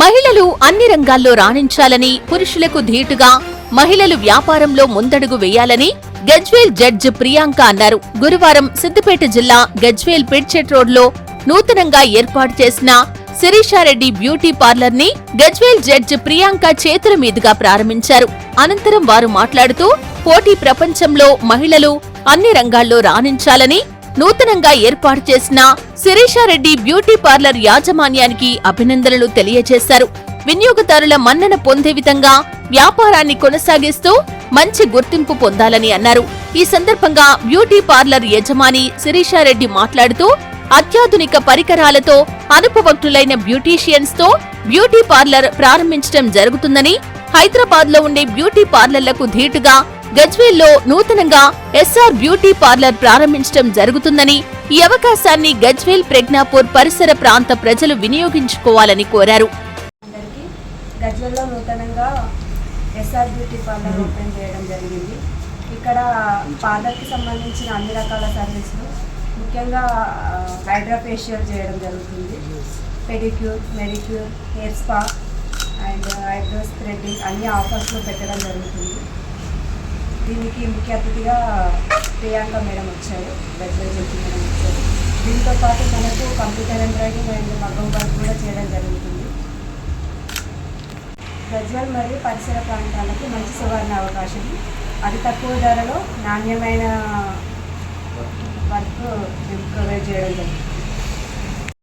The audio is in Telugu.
మహిళలు అన్ని రంగాల్లో రాణించాలని పురుషులకు ధీటుగా మహిళలు వ్యాపారంలో ముందడుగు వేయాలని గజ్వేల్ జడ్జ్ ప్రియాంక అన్నారు. గురువారం సిద్దిపేట జిల్లా గజ్వేల్ పిడ్చెట్ రోడ్లో నూతనంగా ఏర్పాటు చేసిన శిరీషారెడ్డి బ్యూటీ పార్లర్ని గజ్వేల్ జడ్జ్ ప్రియాంక చేతుల మీదుగా ప్రారంభించారు. అనంతరం వారు మాట్లాడుతూ పోటీ ప్రపంచంలో మహిళలు అన్ని రంగాల్లో రాణించాలని నూతనంగా ఏర్పాటు చేసిన శిరీషారెడ్డి బ్యూటీ పార్లర్ యాజమాన్యానికి అభినందనలు తెలియజేశారు. వినియోగదారుల మన్నన పొందే విధంగా వ్యాపారాన్ని కొనసాగిస్తూ మంచి గుర్తింపు పొందాలని అన్నారు. ఈ సందర్భంగా బ్యూటీ పార్లర్ యజమాని శిరీషారెడ్డి మాట్లాడుతూ అత్యాధునిక పరికరాలతో అనుభవజ్ఞులైన బ్యూటీషియన్స్తో బ్యూటీ పార్లర్ ప్రారంభించడం జరుగుతుందని హైదరాబాద్లో ఉండే బ్యూటీ పార్లర్లకు ధీటుగా గజ్వేల్లో నూతనంగా ఎస్ఆర్ బ్యూటీ పార్లర్ ప్రారంభించడం జరుగుతుందని ఈ అవకాశాన్ని గజ్వేల్ ప్రజ్ఞాపూర్ పరిసర ప్రాంత ప్రజలు వినియోగించుకోవాలని కోరారు. అందరికీ నూతనంగా ఎస్ఆర్ బ్యూటీ పార్లర్ ఓపెన్ చేయడం జరిగింది. ఇక్కడ పార్లర్కి సంబంధించిన అన్ని రకాల సర్వీసులు ముఖ్యంగా హైడ్రాఫేషియల్ చేయడం జరుగుతుంది. Pedicure manicure hair spa and eyebrows threading అన్ని ఆఫర్స్లో పెట్టడం జరుగుతుంది. దీనికి ముఖ్య అతిథిగా ప్రియాంక మేడం వచ్చారు గజ్వెల్ మేడం వచ్చారు. దీంతో పాటు మనకు కంప్యూటర్ ఎంబ్రాయిడింగ్ అండ్ మగ్గం వర్క్ కూడా చేయడం జరుగుతుంది. గజ్వల్ మరియు పరిసర ప్రాంతాలకు మంచి సువర్ణ అవకాశం. అతి తక్కువ ధరలో నాణ్యమైన వర్క్ ప్రొవైడ్ చేయడం జరుగుతుంది.